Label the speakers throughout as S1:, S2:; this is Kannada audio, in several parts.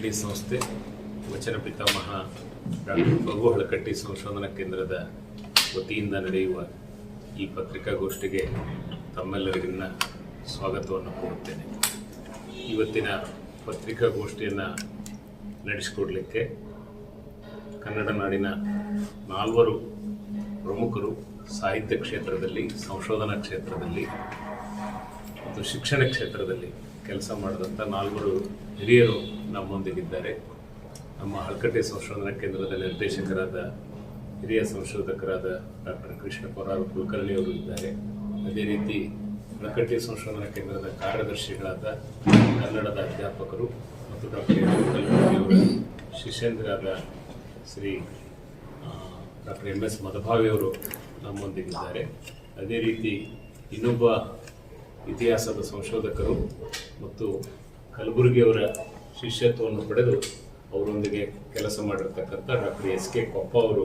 S1: ಡಿ ಸಂಸ್ಥೆ ವಚನ ಪಿತಾಮಹ ಡಾಕ್ಟರ್ ಹಳಕಟ್ಟಿ ಸಂಶೋಧನಾ ಕೇಂದ್ರದ ವತಿಯಿಂದ ನಡೆಯುವ ಈ ಪತ್ರಿಕಾಗೋಷ್ಠಿಗೆ ತಮ್ಮೆಲ್ಲರಿಗಿನ್ನ ಸ್ವಾಗತವನ್ನು ಕೋರುತ್ತೇನೆ. ಇವತ್ತಿನ ಪತ್ರಿಕಾಗೋಷ್ಠಿಯನ್ನು ನಡೆಸಿಕೊಡಲಿಕ್ಕೆ ಕನ್ನಡ ನಾಡಿನ ನಾಲ್ವರು ಪ್ರಮುಖರು ಸಾಹಿತ್ಯ ಕ್ಷೇತ್ರದಲ್ಲಿ, ಸಂಶೋಧನಾ ಕ್ಷೇತ್ರದಲ್ಲಿ ಮತ್ತು ಶಿಕ್ಷಣ ಕ್ಷೇತ್ರದಲ್ಲಿ ಕೆಲಸ ಮಾಡಿದಂಥ ನಾಲ್ವರು ಹಿರಿಯರು ನಮ್ಮೊಂದಿಗಿದ್ದಾರೆ. ನಮ್ಮ ಹಳಕಟ್ಟೆ ಸಂಶೋಧನಾ ಕೇಂದ್ರದ ನಿರ್ದೇಶಕರಾದ ಹಿರಿಯ ಸಂಶೋಧಕರಾದ ಡಾಕ್ಟರ್ ಕೃಷ್ಣ ಕೊರಾರು ಕುಲಕರ್ಣಿ ಅವರು ಇದ್ದಾರೆ. ಅದೇ ರೀತಿ ಪ್ರಕೃತಿ ಸಂಶೋಧನಾ ಕೇಂದ್ರದ ಕಾರ್ಯದರ್ಶಿಗಳಾದ ಕನ್ನಡದ ಅಧ್ಯಾಪಕರು ಮತ್ತು ಡಾಕ್ಟರ್ ಅವರ ಶಿಷ್ಯಂದ್ರಾದ ಶ್ರೀ ಡಾಕ್ಟರ್ ಎಂ ಎಸ್ ಮಧಭಾವಿಯವರು ನಮ್ಮೊಂದಿಗಿದ್ದಾರೆ. ಅದೇ ರೀತಿ ಇನ್ನೊಬ್ಬ ಇತಿಹಾಸದ ಸಂಶೋಧಕರು ಮತ್ತು ಕಲಬುರಗಿಯವರ ಶಿಷ್ಯತ್ವವನ್ನು ಪಡೆದು ಅವರೊಂದಿಗೆ ಕೆಲಸ ಮಾಡಿರ್ತಕ್ಕಂಥ ಡಾಕ್ಟರ್ ಎಸ್ ಕೆ ಕೊಪ್ಪ ಅವರು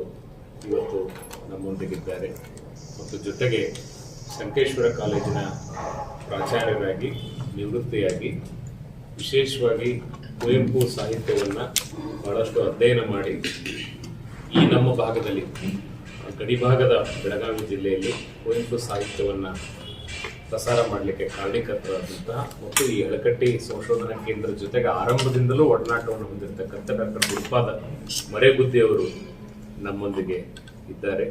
S1: ಇವತ್ತು ನಮ್ಮೊಂದಿಗಿದ್ದಾರೆ. ಮತ್ತು ಜೊತೆಗೆ ಸಂಕೇಶ್ವರ ಕಾಲೇಜಿನ ಪ್ರಾಚಾರ್ಯರಾಗಿ, ನಿವೃತ್ತಿಯಾಗಿ, ವಿಶೇಷವಾಗಿ ಕುವೆಂಪು ಸಾಹಿತ್ಯವನ್ನು ಬಹಳಷ್ಟು ಅಧ್ಯಯನ ಮಾಡಿ ಈ ನಮ್ಮ ಭಾಗದಲ್ಲಿ ಗಡಿ ಭಾಗದ ಬೆಳಗಾವಿ ಜಿಲ್ಲೆಯಲ್ಲಿ ಕುವೆಂಪು ಸಾಹಿತ್ಯವನ್ನು ಪ್ರಸಾರ ಮಾಡಲಿಕ್ಕೆ ಕಾರಣೀಕರ್ತರಾದಂತಹ ಮತ್ತು ಈ ಎಳಕಟ್ಟಿ ಸಂಶೋಧನಾ ಕೇಂದ್ರದ ಜೊತೆಗೆ ಆರಂಭದಿಂದಲೂ ಒಡನಾಟವನ್ನು ಹೊಂದಿರತಕ್ಕಂಥ ಡಾಕ್ಟರ್ ಗುರುಪಾದ ಮರೇಗುದ್ದಿಯವರು ನಮ್ಮೊಂದಿಗೆ ಇದ್ದಾರೆ.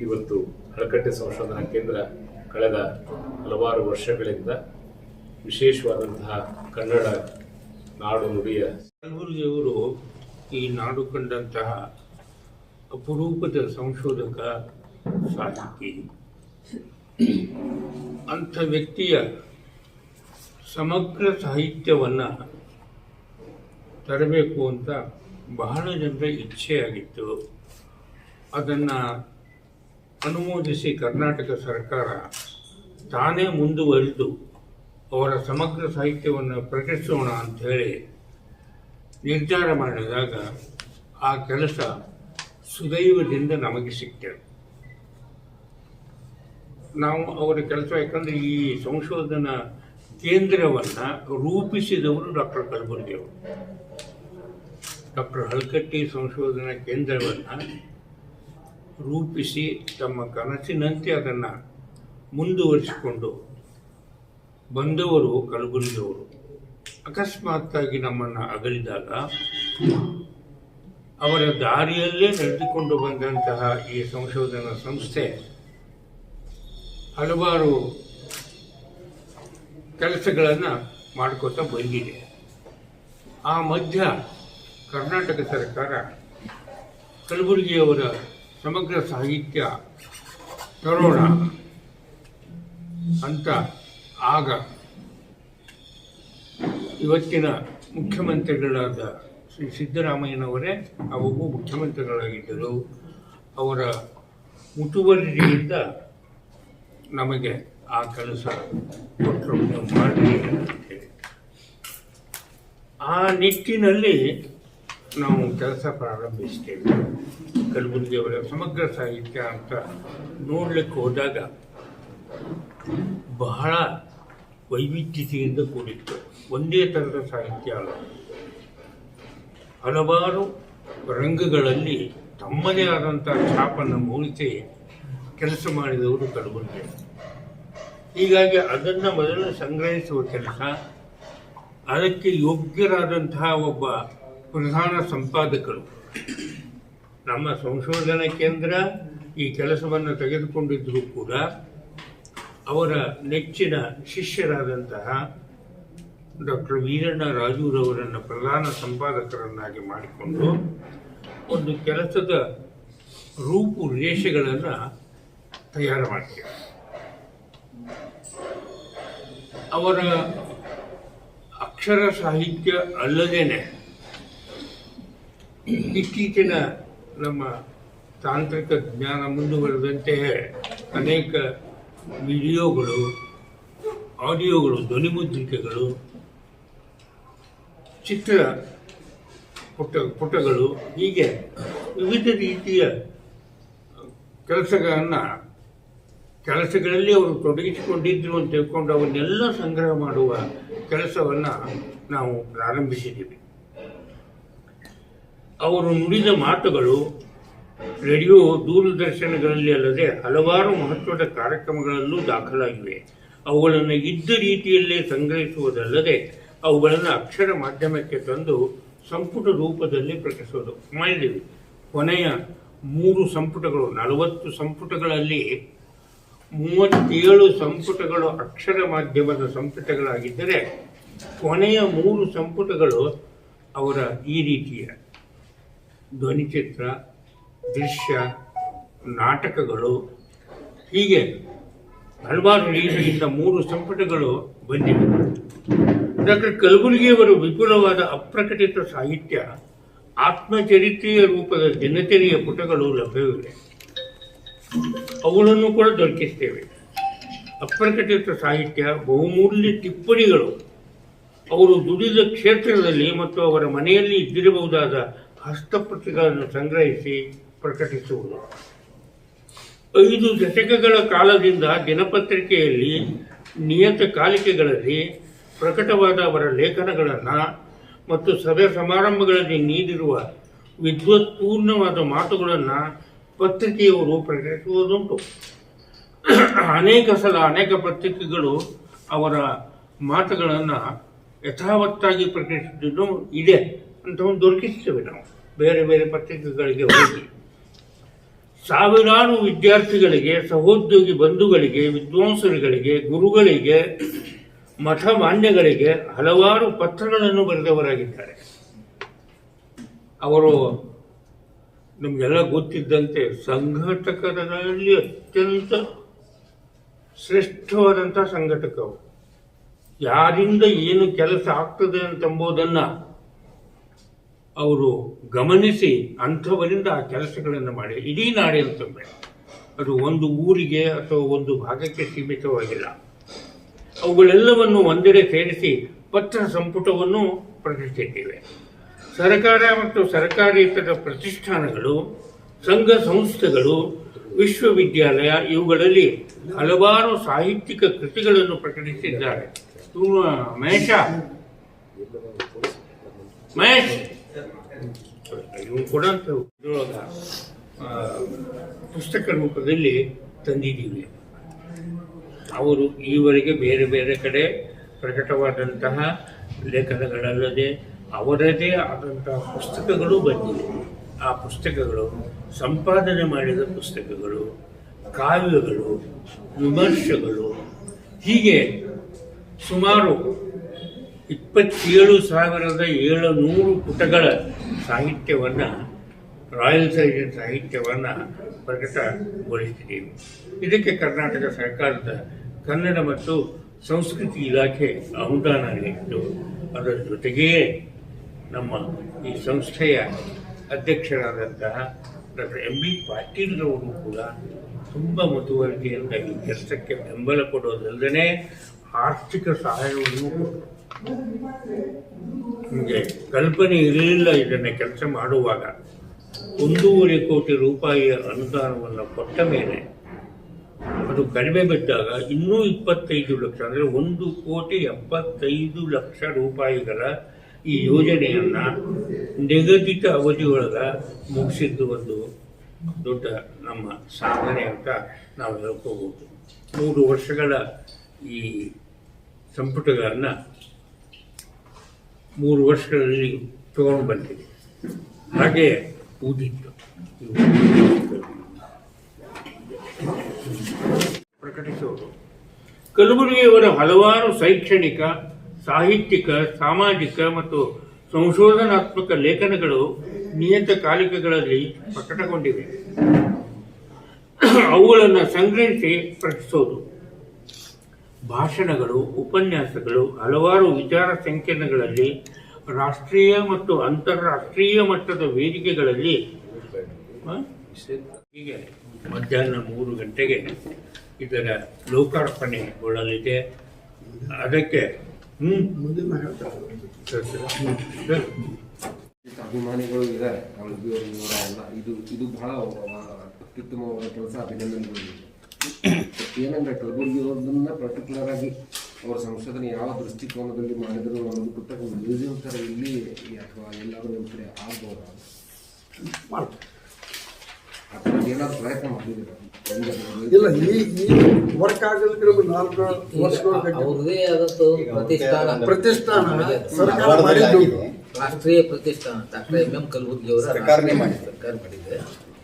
S1: ಇವತ್ತು ಹಳಕಟ್ಟಿ ಸಂಶೋಧನಾ ಕೇಂದ್ರ ಕಳೆದ ಹಲವಾರು ವರ್ಷಗಳಿಂದ ವಿಶೇಷವಾದಂತಹ ಕನ್ನಡ ನಾಡು ನುಡಿಯ
S2: ಕಲಬುರಗಿಯವರು ಈ ನಾಡು ಕಂಡಂತಹ ಅಪರೂಪದ ಸಂಶೋಧಕ ಸಾಹಿತಿ. ಅಂಥ ವ್ಯಕ್ತಿಯ ಸಮಗ್ರ ಸಾಹಿತ್ಯವನ್ನು ತರಬೇಕು ಅಂತ ಬಹಳ ಜನರ ಇಚ್ಛೆಯಾಗಿತ್ತು. ಅದನ್ನು ಅನುಮೋದಿಸಿ ಕರ್ನಾಟಕ ಸರ್ಕಾರ ತಾನೇ ಮುಂದುವರೆದು ಅವರ ಸಮಗ್ರ ಸಾಹಿತ್ಯವನ್ನು ಪ್ರಕಟಿಸೋಣ ಹೇಳಿ ನಿರ್ಧಾರ ಮಾಡಿದಾಗ ಆ ಕೆಲಸ ಸುದೈವದಿಂದ ನಮಗೆ ಸಿಕ್ಕ ನಾವು ಅವರ ಕೆಲಸ ಯಾಕಂದರೆ ಈ ಸಂಶೋಧನಾ ಕೇಂದ್ರವನ್ನು ರೂಪಿಸಿದವರು ಡಾಕ್ಟರ್ ಕಲಬುರ್ಗಿಯವರು ಡಾಕ್ಟರ್ ಹಳಕಟ್ಟಿ ಸಂಶೋಧನಾ ಕೇಂದ್ರವನ್ನು ರೂಪಿಸಿ ತಮ್ಮ ಕನಸಿನಂತೆ ಅದನ್ನು ಮುಂದುವರಿಸಿಕೊಂಡು ಬಂದವರು ಕಲಬುರಗಿಯವರು ಅಕಸ್ಮಾತ್ತಾಗಿ ನಮ್ಮನ್ನು ಅಗಲಿದಾಗ ಅವರ ದಾರಿಯಲ್ಲೇ ನಡೆದುಕೊಂಡು ಬಂದಂತಹ ಈ ಸಂಶೋಧನಾ ಸಂಸ್ಥೆ ಹಲವಾರು ಕೆಲಸಗಳನ್ನು ಮಾಡ್ಕೋತಾ ಬಂದಿದೆ. ಆ ಮಧ್ಯ ಕರ್ನಾಟಕ ಸರ್ಕಾರ ಕಲಬುರಗಿಯವರ ಸಮಗ್ರ ಸಾಹಿತ್ಯ ತರೋಣ ಅಂತ ಆಗ ಇವತ್ತಿನ ಮುಖ್ಯಮಂತ್ರಿಗಳಾದ ಶ್ರೀ ಸಿದ್ದರಾಮಯ್ಯನವರೇ, ಅವಗೂ ಮುಖ್ಯಮಂತ್ರಿಗಳಾಗಿದ್ದರು. ಅವರ ಮುತುವರ್ಜಿಯಿಂದ ನಮಗೆ ಆ ಕೆಲಸ ಕೊಟ್ಟರು ಮಾಡಿ ಆ ನಿಟ್ಟಿನಲ್ಲಿ ನಾವು ಕೆಲಸ ಪ್ರಾರಂಭಿಸ್ತೇವೆ. ಕಲಬುರಗಿಯವರ ಸಮಗ್ರ ಸಾಹಿತ್ಯ ಅಂತ ನೋಡಲಿಕ್ಕೆ ಹೋದಾಗ ಬಹಳ ವೈವಿಧ್ಯತೆಯಿಂದ ಕೂಡಿತ್ತು. ಒಂದೇ ಥರದ ಸಾಹಿತ್ಯ ಅಲ್ಲ. ಹಲವಾರು ರಂಗಗಳಲ್ಲಿ ತಮ್ಮದೇ ಆದಂಥ ಛಾಪನ್ನು ಮೂಡಿಸಿ ಕೆಲಸ ಮಾಡಿದವರು ಕಲಬುರಗಿ. ಹೀಗಾಗಿ ಅದನ್ನು ಮೊದಲು ಸಂಗ್ರಹಿಸುವ ಕೆಲಸ, ಅದಕ್ಕೆ ಯೋಗ್ಯರಾದಂತಹ ಒಬ್ಬ ಪ್ರಧಾನ ಸಂಪಾದಕರು. ನಮ್ಮ ಸಂಶೋಧನಾ ಕೇಂದ್ರ ಈ ಕೆಲಸವನ್ನು ತೆಗೆದುಕೊಂಡಿದ್ದರೂ ಕೂಡ ಅವರ ನೆಚ್ಚಿನ ಶಿಷ್ಯರಾದಂತಹ ಡಾಕ್ಟರ್ ವೀರಣ್ಣ ರಾಜೂರವರನ್ನು ಪ್ರಧಾನ ಸಂಪಾದಕರನ್ನಾಗಿ ಮಾಡಿಕೊಂಡು ಒಂದು ಕೆಲಸದ ರೂಪುರೇಷೆಗಳನ್ನು ತಯಾರು ಮಾಡ್ತೇವೆ. ಅವರ ಅಕ್ಷರ ಸಾಹಿತ್ಯ ಅಲ್ಲದೇನೆ ಇತ್ತೀಚಿನ ನಮ್ಮ ತಾಂತ್ರಿಕ ಜ್ಞಾನ ಮುಂದುವರೆದಂತೆ ಅನೇಕ ವಿಡಿಯೋಗಳು, ಆಡಿಯೋಗಳು ಧ್ವನಿಮುದ್ರಿಕೆಗಳು ಚಿತ್ರ ಪುಟ, ಪುಟಗಳು, ಹೀಗೆ ವಿವಿಧ ರೀತಿಯ ಕೆಲಸಗಳನ್ನು ಕೆಲಸಗಳಲ್ಲಿ ಅವರು ತೊಡಗಿಸಿಕೊಂಡಿದ್ರು ಅಂತ ತಿಳ್ಕೊಂಡು ಅವನ್ನೆಲ್ಲ ಸಂಗ್ರಹ ಮಾಡುವ ಕೆಲಸವನ್ನು ನಾವು ಪ್ರಾರಂಭಿಸಿದ್ದೀವಿ. ಅವರು ನುಡಿದ ಮಾತುಗಳು ರೇಡಿಯೋ ದೂರದರ್ಶನಗಳಲ್ಲಿ ಅಲ್ಲದೆ ಹಲವಾರು ಮಹತ್ವದ ಕಾರ್ಯಕ್ರಮಗಳಲ್ಲೂ ದಾಖಲಾಗಿವೆ. ಅವುಗಳನ್ನು ಇದ್ದ ರೀತಿಯಲ್ಲೇ ಸಂಗ್ರಹಿಸುವುದಲ್ಲದೆ ಅವುಗಳನ್ನು ಅಕ್ಷರ ಮಾಧ್ಯಮಕ್ಕೆ ತಂದು ಸಂಪುಟ ರೂಪದಲ್ಲಿ ಪ್ರಕಟಿಸೋದು ಮಾಡಿದ್ದೀವಿ ಕೊನೆಯ ಮೂರು ಸಂಪುಟಗಳು, ನಲವತ್ತು ಸಂಪುಟಗಳಲ್ಲಿ ಮೂವತ್ತೇಳು ಸಂಪುಟಗಳು ಅಕ್ಷರ ಮಾಧ್ಯಮದ ಸಂಪುಟಗಳಾಗಿದ್ದರೆ ಕೊನೆಯ ಮೂರು ಸಂಪುಟಗಳು ಅವರ ಈ ರೀತಿಯ. ಧ್ವನಿಚಿತ್ರ ದೃಶ್ಯ, ನಾಟಕಗಳು, ಹೀಗೆ ಹಲವಾರು ರೀತಿಯಿಂದ ಮೂರು ಸಂಪುಟಗಳು ಬಂದಿವೆ. ಡಾಕ್ಟರ್ ಕಲಬುರಗಿಯವರು ವಿಪುಲವಾದ ಅಪ್ರಕಟಿತ ಸಾಹಿತ್ಯ, ಆತ್ಮಚರಿತ್ರೆಯ ರೂಪದ ದಿನಚರಿಯ ಪುಟಗಳು ಲಭ್ಯವಿವೆ. ಅವುಗಳನ್ನು ಕೂಡ ದೊರಕಿಸ್ತೇವೆ. ಅಪ್ರಕಟಿತ ಸಾಹಿತ್ಯ, ಬಹುಮೂಲ್ಯ ಟಿಪ್ಪಣಿಗಳು. ಅವರು ದುಡಿದ ಕ್ಷೇತ್ರದಲ್ಲಿ ಮತ್ತು ಅವರ ಮನೆಯಲ್ಲಿ ಇದ್ದಿರಬಹುದಾದ ಹಸ್ತಪ್ರತಿಗಳನ್ನು ಸಂಗ್ರಹಿಸಿ ಪ್ರಕಟಿಸುವುದು. ಐದು ದಶಕಗಳ ಕಾಲದಿಂದ ದಿನಪತ್ರಿಕೆಯಲ್ಲಿ ನಿಯತಕಾಲಿಕೆಗಳಲ್ಲಿ ಪ್ರಕಟವಾದ ಅವರ ಲೇಖನಗಳನ್ನು ಮತ್ತು ಸಭೆ ಸಮಾರಂಭಗಳಲ್ಲಿ ನೀಡಿರುವ ವಿದ್ವತ್ಪೂರ್ಣವಾದ ಮಾತುಗಳನ್ನು ಪತ್ರಿಕೆಯವರು ಪ್ರಕಟಿಸುವುದುಂಟು. ಅನೇಕ ಸಲ ಅನೇಕ ಪತ್ರಿಕೆಗಳು ಅವರ ಮಾತುಗಳನ್ನು ಯಥಾವತ್ತಾಗಿ ಪ್ರಕಟಿಸಿದ್ದು ಇದೆ ಅಂತ ಒಂದು ದೊರಕಿಸ್ತೇವೆ ನಾವು. ಬೇರೆ ಬೇರೆ ಪತ್ರಿಕೆಗಳಿಗೆ ಹೋಗಿ. ಸಾವಿರಾರು ವಿದ್ಯಾರ್ಥಿಗಳಿಗೆ, ಸಹೋದ್ಯೋಗಿ ಬಂಧುಗಳಿಗೆ, ವಿದ್ವಾಂಸರುಗಳಿಗೆ, ಗುರುಗಳಿಗೆ ಮಠ ಮಾನ್ಯಗಳಿಗೆ ಹಲವಾರು ಪತ್ರಗಳನ್ನು ಬರೆದವರಾಗಿದ್ದಾರೆ. ಅವರು ನಮಗೆಲ್ಲ ಗೊತ್ತಿದ್ದಂತೆ ಸಂಘಟಕರಲ್ಲಿ ಅತ್ಯಂತ ಶ್ರೇಷ್ಠವಾದಂಥ ಸಂಘಟಕ ಯಾರಿಂದ ಏನು ಕೆಲಸ ಆಗ್ತದೆ ಅಂತಂಬುದನ್ನು ಅವರು ಗಮನಿಸಿ ಅಂಥವರಿಂದ ಆ ಕೆಲಸಗಳನ್ನು ಮಾಡಿ. ಇಡೀ ನಾಡಿನಂತಂದ್ರೆ ಅದು ಒಂದು ಊರಿಗೆ ಅಥವಾ ಒಂದು ಭಾಗಕ್ಕೆ ಸೀಮಿತವಾಗಿಲ್ಲ. ಅವುಗಳೆಲ್ಲವನ್ನು ಒಂದೆಡೆ ಸೇರಿಸಿ ಪತ್ರ ಸಂಪುಟವನ್ನು ಪ್ರಕಟಿಸಿದ್ದೇವೆ ಸರ್ಕಾರ ಮತ್ತು ಸರ್ಕಾರೇತರ ಪ್ರತಿಷ್ಠಾನಗಳು, ಸಂಘ ಸಂಸ್ಥೆಗಳು, ವಿಶ್ವವಿದ್ಯಾಲಯ ಇವುಗಳಲ್ಲಿ ಹಲವಾರು ಸಾಹಿತ್ಯಿಕ ಕೃತಿಗಳನ್ನು ಪ್ರಕಟಿಸಿದ್ದಾರೆ. ತುಂಬ, ಮಹೇಶ. ಮಹೇಶ್. ಇವನು ಕೂಡ ಅಂತ ಇದ್ರೊಳಗ, ಪುಸ್ತಕ ರೂಪದಲ್ಲಿ ತಂದಿದ್ದೀವಿ. ಅವರು ಈವರೆಗೆ ಬೇರೆ ಬೇರೆ ಕಡೆ ಪ್ರಕಟವಾದಂತಹ ಲೇಖನಗಳಲ್ಲದೆ ಅವರದೇ ಆದಂತಹ ಪುಸ್ತಕಗಳು ಬಂದಿವೆ. ಆ ಪುಸ್ತಕಗಳು ಸಂಪಾದನೆ ಮಾಡಿದ ಪುಸ್ತಕಗಳು ಕಾವ್ಯಗಳು ವಿಮರ್ಶೆಗಳು ಹೀಗೆ ಸುಮಾರು ಇಪ್ಪತ್ತೇಳು ಸಾವಿರದ ಏಳು ನೂರು ಪುಟಗಳ ಸಾಹಿತ್ಯವನ್ನು, ರಾಯಲ್ ಸೈಜನ್ ಸಾಹಿತ್ಯವನ್ನು ಪ್ರಕಟಗೊಳಿಸಿದ್ದೀವಿ ಇದಕ್ಕೆ ಕರ್ನಾಟಕ ಸರ್ಕಾರದ ಕನ್ನಡ ಮತ್ತು ಸಂಸ್ಕೃತಿ ಇಲಾಖೆ ಅನುದಾನ ನೀಡಿತು ಅದರ ಜೊತೆಗೆಯೇ ನಮ್ಮ ಈ ಸಂಸ್ಥೆಯ ಅಧ್ಯಕ್ಷರಾದಂತಹ ಡಾಕ್ಟರ್ ಎಂ ಬಿ ಪಾಟೀಲ್ರವರು ಕೂಡ ತುಂಬ ಮುತುವರ್ಜಿಯಿಂದ ಈ ಕೆಲಸಕ್ಕೆ ಬೆಂಬಲ ಕೊಡೋದಲ್ಲದೆ ಆರ್ಥಿಕ ಸಹಾಯವನ್ನು ನಿಮಗೆ ಕಲ್ಪನೆ ಇರಲಿಲ್ಲ ಇದನ್ನು ಕೆಲಸ ಮಾಡುವಾಗ. ಒಂದೂವರೆ ಕೋಟಿ ರೂಪಾಯಿಯ ಅನುದಾನವನ್ನು ಕೊಟ್ಟ ಮೇಲೆ ಅದು ಕಡಿಮೆ ಬಿದ್ದಾಗ ಇನ್ನೂ ಇಪ್ಪತ್ತೈದು ಲಕ್ಷ, ಅಂದರೆ ಒಂದು ಕೋಟಿ ಎಪ್ಪತ್ತೈದು ಲಕ್ಷ ರೂಪಾಯಿಗಳ ಈ ಯೋಜನೆಯನ್ನು ನಿಗದಿತ ಅವಧಿಯೊಳಗೆ ಮುಗಿಸಿದ್ದು ಒಂದು ದೊಡ್ಡ ನಮ್ಮ ಸಾಧನೆ ಅಂತ ನಾವು ಹೇಳ್ಕೋಬಹುದು ಮೂರು ವರ್ಷಗಳ ಈ ಸಂಪುಟಗಳನ್ನು ಮೂರು ವರ್ಷಗಳಲ್ಲಿ ತಗೊಂಡು ಬಂದಿದೆ. ಹಾಗೆ ಊದಿತ್ತು. ಪ್ರಕಟಿಸುವುದು. ಕಲಬುರಗಿಯವರ ಹಲವಾರು ಶೈಕ್ಷಣಿಕ ಸಾಹಿತ್ಯಿಕ ಸಾಮಾಜಿಕ ಮತ್ತು ಸಂಶೋಧನಾತ್ಮಕ ಲೇಖನಗಳು ನಿಯತಕಾಲಿಕಗಳಲ್ಲಿ ಪ್ರಕಟಗೊಂಡಿವೆ. ಅವುಗಳನ್ನು ಸಂಗ್ರಹಿಸಿ ಪ್ರಕಟಿಸೋದು. ಭಾಷಣಗಳು, ಉಪನ್ಯಾಸಗಳು, ಹಲವಾರು ವಿಚಾರ ಸಂಕಿರಣಗಳಲ್ಲಿ ರಾಷ್ಟ್ರೀಯ ಮತ್ತು ಅಂತಾರಾಷ್ಟ್ರೀಯ ಮಟ್ಟದ ವೇದಿಕೆಗಳಲ್ಲಿ ಹೀಗೆ ಮಧ್ಯಾಹ್ನ ಮೂರು ಗಂಟೆಗೆ ಇದರ ಲೋಕಾರ್ಪಣೆಗೊಳ್ಳಲಿದೆ. ಅದಕ್ಕೆ.
S3: ಅಭಿಮಾನಿಗಳು ಇದೆ ಇದು ಇದು ಬಹಳ ಅತ್ಯುತ್ತಮವಾದ ಕೆಲಸ, ಅಭಿನಂದನೆಗಳು. ಏನಂದ್ರೆ ಕಲಬುರ್ಗಿ ಇರೋದನ್ನ ಪರ್ಟಿಕ್ಯುಲರ್ ಆಗಿ ಅವ್ರ ಸಂಶೋಧನೆ ಯಾವ ದೃಷ್ಟಿಕೋನದಲ್ಲಿ ಮಾಡಿದ್ರು ಅನ್ನೋದು ಪುಸ್ತಕ ಮ್ಯೂಸಿಯಂ ಥರ ಇಲ್ಲಿ ಅಥವಾ ಎಲ್ಲಾದರೂ ನಿಮ್ಮ ಕಡೆ ಆಗ್ಬೋದಾ?
S4: ಮಾಡ್ತಾರೆ
S3: ಏನಾದ್ರು ಪ್ರಯತ್ನ ಮಾಡಿದ್ದೀರಾ?
S4: ಇಲ್ಲ ಈ ಈ ವರ್ಕ್ ಆಗಲಿಕ್ಕೆ ನಮ್ಗೆ ನಾಲ್ಕು ವರ್ಷಗಳು ಬೇಕು.
S5: ಅವ್ರದೇ ಆದಂತ ಪ್ರತಿಷ್ಠಾನ.
S4: ಪ್ರತಿಷ್ಠಾನ ಸರ್ಕಾರ ಮಾಡಿದ್ದು.
S5: ರಾಷ್ಟ್ರೀಯ ಪ್ರತಿಷ್ಠಾನ ಡಾಕ್ಟರ್ ಎಂ ಎಂ ಕಲಬುರ್ಗಿ ಅವರ
S6: ಸರ್ಕಾರನೇ ಮಾಡಿದೆ.
S5: ಸರ್ಕಾರ ಮಾಡಿದೆ.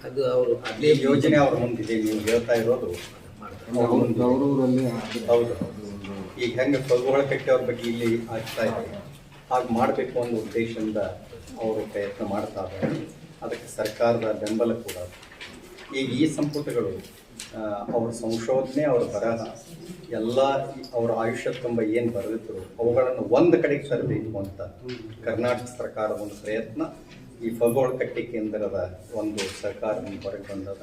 S5: ಅದು ಅವರು
S6: ಅದೇ ಯೋಜನೆ ಅವ್ರ ಮುಂದಿದೆ ನೀವು ಹೇಳ್ತಾ ಇರೋದು. ಹೌದು. ಈಗ ಹೆಂಗೆ ಕಟ್ಟಿ ಅವ್ರ ಬಗ್ಗೆ ಇಲ್ಲಿ ಆಗ್ತಾ ಇದೆ. ಹಾಗೆ ಮಾಡಬೇಕು ಅನ್ನೋ ಉದ್ದೇಶದಿಂದ ಅವರು ಪ್ರಯತ್ನ ಮಾಡ್ತಾ ಇದ್ದಾರೆ. ಅದಕ್ಕೆ ಸರ್ಕಾರದ ಬೆಂಬಲ ಕೂಡ. ಈಗ ಈ ಸಂಪುಟಗಳು ಅವ್ರ ಸಂಶೋಧನೆ ಅವ್ರ ಬರಹ ಎಲ್ಲ ಅವರ ಆಯುಷ್ಯ ತುಂಬ ಏನು ಬರೆದಿದ್ರು ಅವುಗಳನ್ನು ಒಂದು ಕಡೆಗೆ ತರಬೇಕು ಅಂತ ಕರ್ನಾಟಕ ಸರ್ಕಾರದ ಒಂದು ಪ್ರಯತ್ನ. ಈ ಫಗೋಳ ಕಟ್ಟಿ ಕೇಂದ್ರದ ಒಂದು ಸರ್ಕಾರದಿಂದ ಹೊರಗೆ ಬಂದದ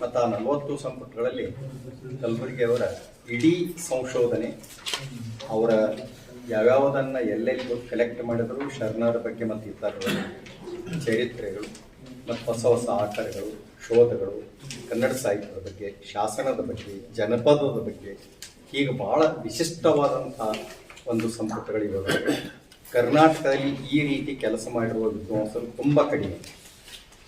S6: ಮತ್ತು ಆ ನಲವತ್ತು ಸಂಪುಟಗಳಲ್ಲಿ ಕಲಬುರಗಿ ಅವರ ಇಡೀ ಸಂಶೋಧನೆ, ಅವರ ಯಾವ್ಯಾವುದನ್ನು ಎಲ್ಲೆಲ್ಲಿ ಕಲೆಕ್ಟ್ ಮಾಡಿದ್ರು, ಶರಣರ ಬಗ್ಗೆ ಮತ್ತು ಇತರರ ಚರಿತ್ರೆಗಳು, ಮತ್ತು ಹೊಸ ಹೊಸ ಆಕಾರಗಳು, ಶೋಧಗಳು, ಕನ್ನಡ ಸಾಹಿತ್ಯದ ಬಗ್ಗೆ, ಶಾಸನದ ಬಗ್ಗೆ, ಜನಪದದ ಬಗ್ಗೆ, ಹೀಗೆ ಬಹಳ ವಿಶಿಷ್ಟವಾದಂಥ ಒಂದು ಸಂಪುಟಗಳಿವೆ ಕರ್ನಾಟಕದಲ್ಲಿ ಈ ರೀತಿ ಕೆಲಸ ಮಾಡಿರುವ ವಿದ್ವಾಂಸರು ತುಂಬ ಕಡಿಮೆ.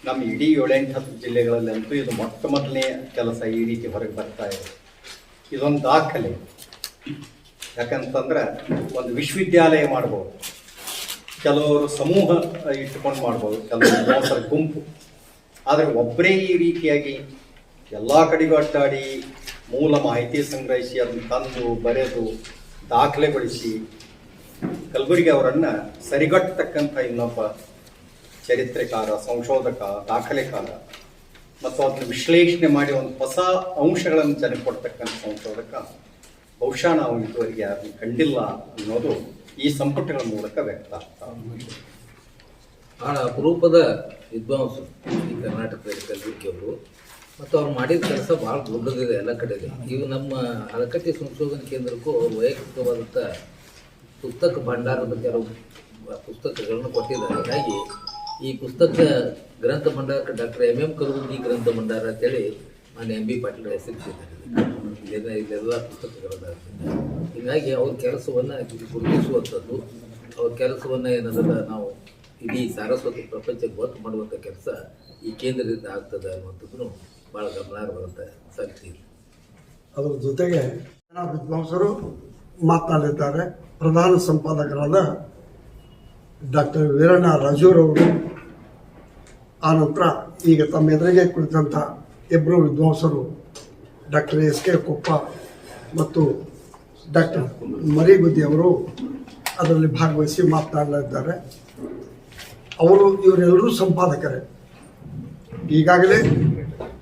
S6: ನಮ್ಮ ಇಡೀ ಏಳೆಂಟು ಹತ್ತು ಜಿಲ್ಲೆಗಳಲ್ಲಂತೂ ಇದು ಮೊಟ್ಟ ಮೊದಲನೇ ಕೆಲಸ ಈ ರೀತಿ ಹೊರಗೆ ಬರ್ತಾ ಇದೆ. ಇದೊಂದು ದಾಖಲೆ. ಯಾಕಂತಂದ್ರೆ ಒಂದು ವಿಶ್ವವಿದ್ಯಾಲಯ ಮಾಡ್ಬೋದು. ಕೆಲವರು ಸಮೂಹ ಇಟ್ಟುಕೊಂಡು ಮಾಡ್ಬೋದು, ಕೆಲವರು ವಿದ್ವಾಂಸರ ಗುಂಪು. ಆದರೆ ಒಬ್ಬರೇ ಈ ರೀತಿಯಾಗಿ ಎಲ್ಲ ಕಡೆಗೂ ಅಡ್ಡಾಡಿ ಮೂಲ ಮಾಹಿತಿ ಸಂಗ್ರಹಿಸಿ ಅದನ್ನು ತಂದು ಬರೆದು ದಾಖಲೆಗೊಳಿಸಿ ಕಲಬುರಗಿ ಅವರನ್ನು ಸರಿಗಟ್ಟತಕ್ಕಂಥ ಇನ್ನೊಬ್ಬ ಚರಿತ್ರೆಕಾರ, ಸಂಶೋಧಕ, ದಾಖಲೆಕಾರ, ಮತ್ತು ಅದನ್ನು ವಿಶ್ಲೇಷಣೆ ಮಾಡಿ ಒಂದು ಹೊಸ ಅಂಶಗಳನ್ನು ಜನಕ್ಕೆ ಕೊಡ್ತಕ್ಕಂಥ ಸಂಶೋಧಕ, ಬಹುಶಃ ನಾವು ಇದುವರೆಗೆ ಯಾರನ್ನು ಕಂಡಿಲ್ಲ ಅನ್ನೋದು ಈ ಸಂಪುಟಗಳ ಮೂಲಕ ವ್ಯಕ್ತ ಆಗ್ತಾ.
S5: ಬಹಳ ಅಪರೂಪದ ವಿದ್ವಾಂಸ ಈ ಕರ್ನಾಟಕದಲ್ಲಿ ಕಲಬುರ್ಗಿ ಅವರು ಮತ್ತು ಅವ್ರು ಮಾಡಿದ ಕೆಲಸ ಭಾಳ ದೊಡ್ಡದಿದೆ ಎಲ್ಲ ಕಡೆಗೆ ಇವು ನಮ್ಮ ಅಲಕಟ್ಟಿ ಸಂಶೋಧನಾ ಕೇಂದ್ರಕ್ಕೂ ವೈಯಕ್ತಿಕವಾದಂಥ ಪುಸ್ತಕ ಭಂಡಾರದ ಕೆಲವು ಪುಸ್ತಕಗಳನ್ನು ಕೊಟ್ಟಿದ್ದಾರೆ. ಹಾಗಾಗಿ ಈ ಪುಸ್ತಕ ಗ್ರಂಥ ಭಂಡಾರಕ್ಕೆ ಡಾಕ್ಟರ್ ಎಂ ಎಂ ಕಲಬುರ್ಗಿ ಗ್ರಂಥ ಭಂಡಾರ ಅಂತೇಳಿ ಮಾನ್ಯ ಎಂ ಬಿ ಪಾಟೀಲ್ ಹೆಸರಿಸಿದ್ದಾರೆ ಇಲ್ಲೆಲ್ಲ ಪುಸ್ತಕಗಳ ಹೀಗಾಗಿ ಅವ್ರ ಕೆಲಸವನ್ನು ಗುರುತಿಸುವಂಥದ್ದು. ಅವ್ರ ಕೆಲಸವನ್ನು ಏನದಲ್ಲ ನಾವು ಇಡೀ ಸಾರಸ್ವತ ಪ್ರಪಂಚಕ್ಕೆ ಗೊತ್ತು ಮಾಡುವಂಥ ಕೆಲಸ ಈ ಕೇಂದ್ರದಿಂದ ಆಗ್ತದೆ ಅನ್ನುವಂಥದ್ದು ಭಾಳ ಗಮನಾರ್ಹವಾದಂಥ ಸಂಗತಿ
S4: ಅದರ ಜೊತೆಗೆ ವಿದ್ವಾಂಸರು ಮಾತನಾಡಿದ್ದಾರೆ. ಪ್ರಧಾನ ಸಂಪಾದಕರಾದ ಡಾಕ್ಟರ್ ವೀರಣ್ಣ ರಾಜೂರವರು ನಂತರ ಈಗ ತಮ್ಮ ಎದುರಿಗೆ ಕುಳಿತಂಥ ಇಬ್ಬರು ವಿದ್ವಾಂಸರು ಡಾಕ್ಟರ್ ಎಸ್ ಕೆ ಕೊಪ್ಪ ಮತ್ತು ಡಾಕ್ಟರ್ ಮರಿಗುದ್ದಿ ಅವರು ಅದರಲ್ಲಿ ಭಾಗವಹಿಸಿ ಮಾತನಾಡಲಿದ್ದಾರೆ. ಅವರು ಇವರೆಲ್ಲರೂ ಸಂಪಾದಕರೇ. ಈಗಾಗಲೇ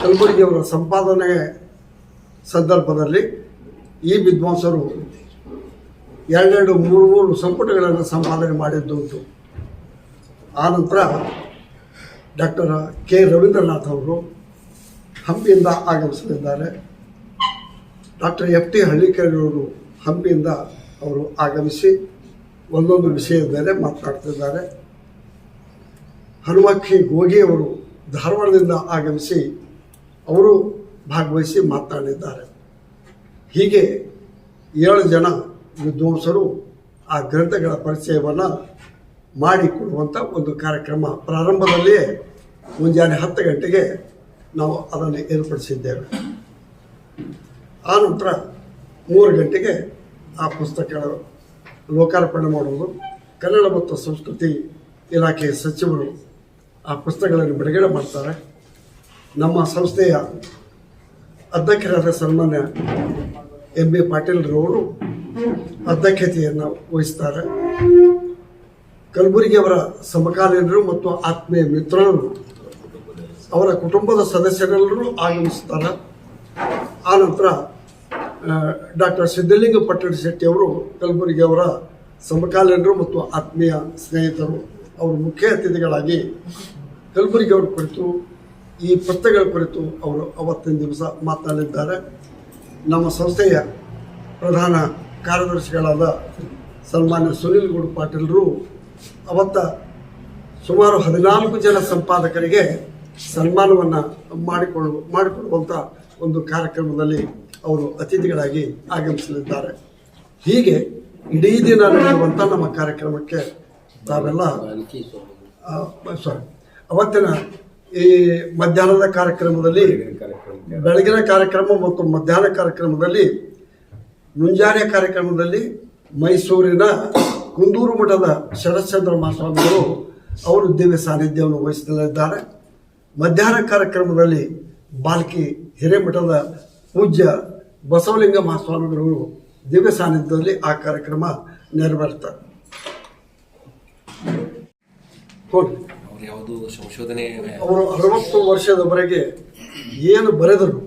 S4: ಕಲಬುರಗಿಯವರ ಸಂಪಾದನೆ ಸಂದರ್ಭದಲ್ಲಿ ಈ ವಿದ್ವಾಂಸರು ಎರಡೆರಡು ಮೂರು ಮೂರು ಸಂಪುಟಗಳನ್ನು ಸಂಪಾದನೆ ಮಾಡಿದ್ದುಂಟು ಆನಂತರ ಡಾಕ್ಟರ್ ಕೆ ರವೀಂದ್ರನಾಥ್ ಅವರು ಹಂಪಿಯಿಂದ ಆಗಮಿಸಲಿದ್ದಾರೆ. ಡಾಕ್ಟರ್ ಎಫ್ ಟಿ ಹಳ್ಳಿಕೇರಿಯವರು ಹಂಪಿಯಿಂದ ಅವರು ಆಗಮಿಸಿ ಒಂದೊಂದು ವಿಷಯದ ಮೇಲೆ ಮಾತನಾಡ್ತಿದ್ದಾರೆ ಹನುಮಕ್ಕಿ ಗೋಗಿಯವರು ಧಾರವಾಡದಿಂದ ಆಗಮಿಸಿ ಅವರು ಭಾಗವಹಿಸಿ ಮಾತನಾಡಿದ್ದಾರೆ. ಹೀಗೆ ಏಳು ಜನ ವಿದ್ವಾಂಸರು ಆ ಗ್ರಂಥಗಳ ಪರಿಚಯವನ್ನು ಮಾಡಿಕೊಡುವಂಥ ಒಂದು ಕಾರ್ಯಕ್ರಮ ಪ್ರಾರಂಭದಲ್ಲಿಯೇ ಮುಂಜಾನೆ ಹತ್ತು ಗಂಟೆಗೆ ನಾವು ಅದನ್ನು ಏರ್ಪಡಿಸಿದ್ದೇವೆ. ಆನಂತರ ಮೂರು ಗಂಟೆಗೆ ಆ ಪುಸ್ತಕಗಳ ಲೋಕಾರ್ಪಣೆ ಮಾಡುವುದು. ಕನ್ನಡ ಮತ್ತು ಸಂಸ್ಕೃತಿ ಇಲಾಖೆಯ ಸಚಿವರು ಆ ಪುಸ್ತಕಗಳನ್ನು ಬಿಡುಗಡೆ ಮಾಡ್ತಾರೆ. ನಮ್ಮ ಸಂಸ್ಥೆಯ ಅಧ್ಯಕ್ಷರಾದ ಸನ್ಮಾನ್ಯ ಎಂ ಬಿ ಪಾಟೀಲ್ರವರು ಅಧ್ಯಕ್ಷತೆಯನ್ನು ವಹಿಸ್ತಾರೆ. ಕಲಬುರಗಿಯವರ ಸಮಕಾಲೀನರು ಮತ್ತು ಆತ್ಮೀಯ ಮಿತ್ರರು ಅವರ ಕುಟುಂಬದ ಸದಸ್ಯರೆಲ್ಲರೂ ಆಗಮಿಸ್ತಾರೆ. ಆನಂತರ ಡಾಕ್ಟರ್ ಸಿದ್ದಲಿಂಗ ಪಟ್ಟಣ ಶೆಟ್ಟಿ ಅವರು ಕಲಬುರಗಿಯವರ ಸಮಕಾಲೀನರು ಮತ್ತು ಆತ್ಮೀಯ ಸ್ನೇಹಿತರು. ಅವರು ಮುಖ್ಯ ಅತಿಥಿಗಳಾಗಿ ಕಲಬುರಗಿಯವರ ಕುರಿತು, ಈ ಪುಸ್ತಕಗಳ ಕುರಿತು ಅವರು ಅವತ್ತಿನ ದಿವಸ ಮಾತನಾಡಿದ್ದಾರೆ. ನಮ್ಮ ಸಂಸ್ಥೆಯ ಪ್ರಧಾನ ಕಾರ್ಯದರ್ಶಿಗಳಾದ ಸನ್ಮಾನ್ಯ ಸುನಿಲ್ ಗೌಡ ಪಾಟೀಲರು, ಅವತ್ತ ಸುಮಾರು ಹದಿನಾಲ್ಕು ಜನ ಸಂಪಾದಕರಿಗೆ ಸನ್ಮಾನವನ್ನು ಮಾಡಿಕೊಳ್ಳು ಮಾಡಿಕೊಡುವಂಥ ಒಂದು ಕಾರ್ಯಕ್ರಮದಲ್ಲಿ ಅವರು ಅತಿಥಿಗಳಾಗಿ ಆಗಮಿಸಲಿದ್ದಾರೆ. ಹೀಗೆ ಇಡೀ ದಿನ ನಡೆಯುವಂಥ ನಮ್ಮ ಕಾರ್ಯಕ್ರಮಕ್ಕೆ ತಾವೆಲ್ಲ ಸಾರಿ ಅವತ್ತಿನ ಈ ಮಧ್ಯಾಹ್ನದ ಕಾರ್ಯಕ್ರಮದಲ್ಲಿ ಬೆಳಗಿನ ಕಾರ್ಯಕ್ರಮ ಮತ್ತು ಮಧ್ಯಾಹ್ನ ಕಾರ್ಯಕ್ರಮದಲ್ಲಿ, ಮುಂಜಾನೆ ಕಾರ್ಯಕ್ರಮದಲ್ಲಿ ಮೈಸೂರಿನ ಕುಂದೂರು ಮಠದ ಶರಶ್ಚಂದ್ರ ಮಹಾಸ್ವಾಮಿಗಳು ಅವರು ದಿವ್ಯ ಸಾನ್ನಿಧ್ಯವನ್ನು ವಹಿಸಲಿದ್ದಾರೆ ಮಧ್ಯಾಹ್ನ ಕಾರ್ಯಕ್ರಮದಲ್ಲಿ ಬಾಲ್ಕಿ ಹಿರೇಮಠದ ಪೂಜ್ಯ ಬಸವಲಿಂಗ ಮಹಾಸ್ವಾಮಿಗಳು ದಿವ್ಯ ಸಾನ್ನಿಧ್ಯದಲ್ಲಿ ಆ ಕಾರ್ಯಕ್ರಮ ನೆರವೇರ್ತಾರೆ.
S3: ಯಾವುದು ಸಂಶೋಧನೆ
S4: ಅವರು ಅರವತ್ತು ವರ್ಷದವರೆಗೆ ಏನು ಬರೆದರು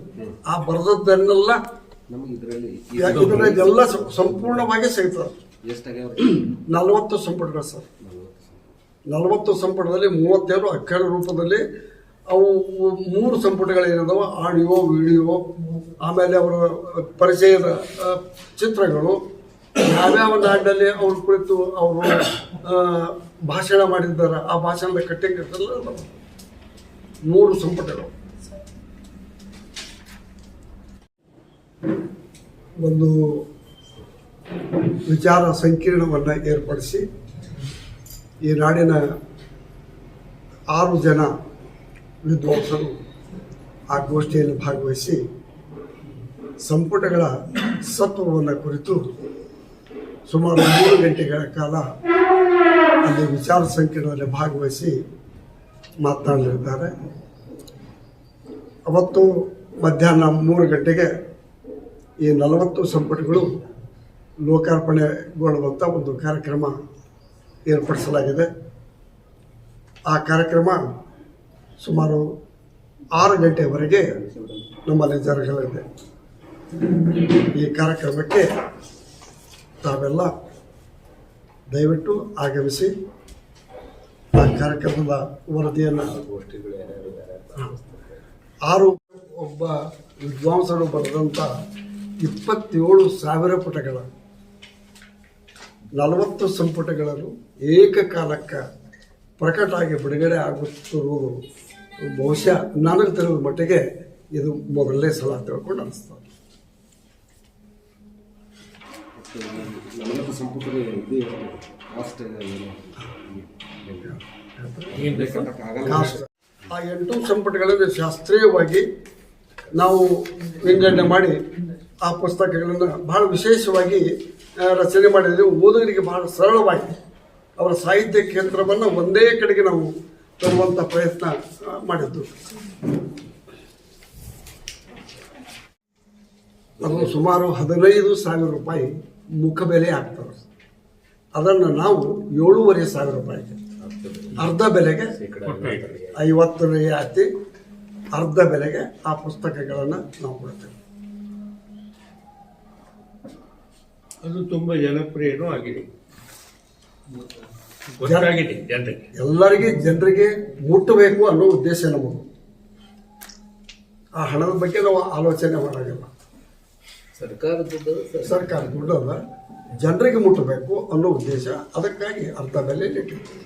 S4: ಆ ಬರೆದದ್ದನ್ನೆಲ್ಲ
S3: ನಮಗೆ ಇದರಲ್ಲಿ
S4: ಇದನ್ನೆಲ್ಲ ಸಂಪೂರ್ಣವಾಗಿ ಸಿಗ್ತದೆ
S3: ಎಷ್ಟಾಗ್ಯಾವ
S4: ನಲವತ್ತು ಸಂಪುಟಗಳು ಸರ್. ನಲವತ್ತು ಸಂಪುಟದಲ್ಲಿ ಮೂವತ್ತೇಳು ಅಕ್ಷರ ರೂಪದಲ್ಲಿ ಅವು ಮೂರು ಸಂಪುಟಗಳೇನಿದಾವೆ ಆಡಿಯೋ ವಿಡಿಯೋ ಆಮೇಲೆ ಅವರ ಪರಿಚಯದ ಚಿತ್ರಗಳು. ಯಾವ್ಯಾವ ನಾಡಿನಲ್ಲಿ ಅವ್ರ ಕುರಿತು ಅವರು ಭಾಷಣ ಮಾಡಿದ್ದಾರೆ, ಆ ಭಾಷಣದ ಕಟ್ಟಿಂಗ್ ಅದಾವೆ. ಮೂರು ಸಂಪುಟಗಳು ಒಂದು ವಿಚಾರ ಸಂಕೀರ್ಣವನ್ನು ಏರ್ಪಡಿಸಿ, ಈ ನಾಡಿನ ಆರು ಜನ ವಿದ್ವಾಂಸರು ಆ ಗೋಷ್ಠಿಯಲ್ಲಿ ಭಾಗವಹಿಸಿ ಸಂಪುಟಗಳ ಸತ್ವವನ್ನು ಕುರಿತು ಸುಮಾರು ಮೂರು ಗಂಟೆಗಳ ಕಾಲ ಅಲ್ಲಿ ವಿಚಾರ ಸಂಕಿರಣದಲ್ಲಿ ಭಾಗವಹಿಸಿ ಮಾತನಾಡಲಿದ್ದಾರೆ. ಅವತ್ತು ಮಧ್ಯಾಹ್ನ ಮೂರು ಗಂಟೆಗೆ ಈ ನಲವತ್ತು ಸಂಪುಟಗಳು ಲೋಕಾರ್ಪಣೆಗೊಳ್ಳುವಂಥ ಒಂದು ಕಾರ್ಯಕ್ರಮ ಏರ್ಪಡಿಸಲಾಗಿದೆ. ಆ ಕಾರ್ಯಕ್ರಮ ಸುಮಾರು ಆರು ಗಂಟೆವರೆಗೆ ನಮ್ಮಲ್ಲಿ ಜರುಗಲಿದೆ. ಈ ಕಾರ್ಯಕ್ರಮಕ್ಕೆ ತಾವೆಲ್ಲ ದಯವಿಟ್ಟು ಆಗಮಿಸಿ ಆ ಕಾರ್ಯಕ್ರಮದ ವರದಿಯನ್ನು ಆರು ಒಬ್ಬ ವಿದ್ವಾಂಸರು ಬರೆದಂಥ ಇಪ್ಪತ್ತೇಳು ಸಾವಿರ ಪುಟಗಳ, ನಲವತ್ತು ಸಂಪುಟಗಳನ್ನು ಏಕಕಾಲಕ್ಕೆ ಪ್ರಕಟ ಆಗಿ ಬಿಡುಗಡೆ ಆಗುತ್ತಿರುವುದು ಬಹುಶಃ ನನಗೆ ತಿಳಿದ ಮಟ್ಟಿಗೆ ಇದು ಮೊದಲನೇ ಸಲ ತಿಳ್ಕೊಂಡು ಅನಿಸ್ತದೆ.
S3: ನಲವತ್ತು ಸಂಪುಟಗಳು ಇದು ಕಾಸ್ಟ್ ಆಗಲ್ಲ.
S4: ಆ ಎಂಟು ಸಂಪುಟಗಳಲ್ಲಿ ಶಾಸ್ತ್ರೀಯವಾಗಿ ನಾವು ವಿಂಗಡಣೆ ಮಾಡಿ ಆ ಪುಸ್ತಕಗಳನ್ನು ಬಹಳ ವಿಶೇಷವಾಗಿ ರಚನೆ ಮಾಡಿದ್ವಿ. ಓದುಗರಿಗೆ ಬಹಳ ಸರಳವಾಗಿ ಅವರ ಸಾಹಿತ್ಯ ಕ್ಷೇತ್ರವನ್ನು ಒಂದೇ ಕಡೆಗೆ ನಾವು ತರುವಂಥ ಪ್ರಯತ್ನ ಮಾಡಿದ್ದು. ಅದು ಸುಮಾರು ಹದಿನೈದು ಸಾವಿರ ರೂಪಾಯಿ ಮುಖಬೆಲೆ ಆಗ್ತದೆ ಅದನ್ನು ನಾವು ಏಳೂವರೆ ಸಾವಿರ ರೂಪಾಯಿಗೆ ಅರ್ಧ ಬೆಲೆಗೆ ಐವತ್ತು ರಿಯಾಯಿತಿ ಅರ್ಧ ಬೆಲೆಗೆ ಆ ಪುಸ್ತಕಗಳನ್ನು ನಾವು ಕೊಡ್ತೇವೆ.
S2: ಅದು ತುಂಬ ಜನಪ್ರಿಯನೂ ಆಗಿದೆ.
S4: ಎಲ್ಲರಿಗೆ ಜನರಿಗೆ ಮುಟ್ಟಬೇಕು ಅನ್ನೋ ಉದ್ದೇಶ ನಮಗೂ ಆ ಹಣದ ಬಗ್ಗೆ ನಾವು ಆಲೋಚನೆ ಮಾಡೋದಿಲ್ಲ.
S5: ಸರ್ಕಾರದ ಸರ್.
S4: ಸರ್ಕಾರ ದುಡ್ಡಲ್ಲ ಜನರಿಗೆ ಮುಟ್ಟಬೇಕು ಅನ್ನೋ ಉದ್ದೇಶ. ಅದಕ್ಕಾಗಿ ಅರ್ಥ ಬೆಲೆ ಇಟ್ಟಿರ್ತೀವಿ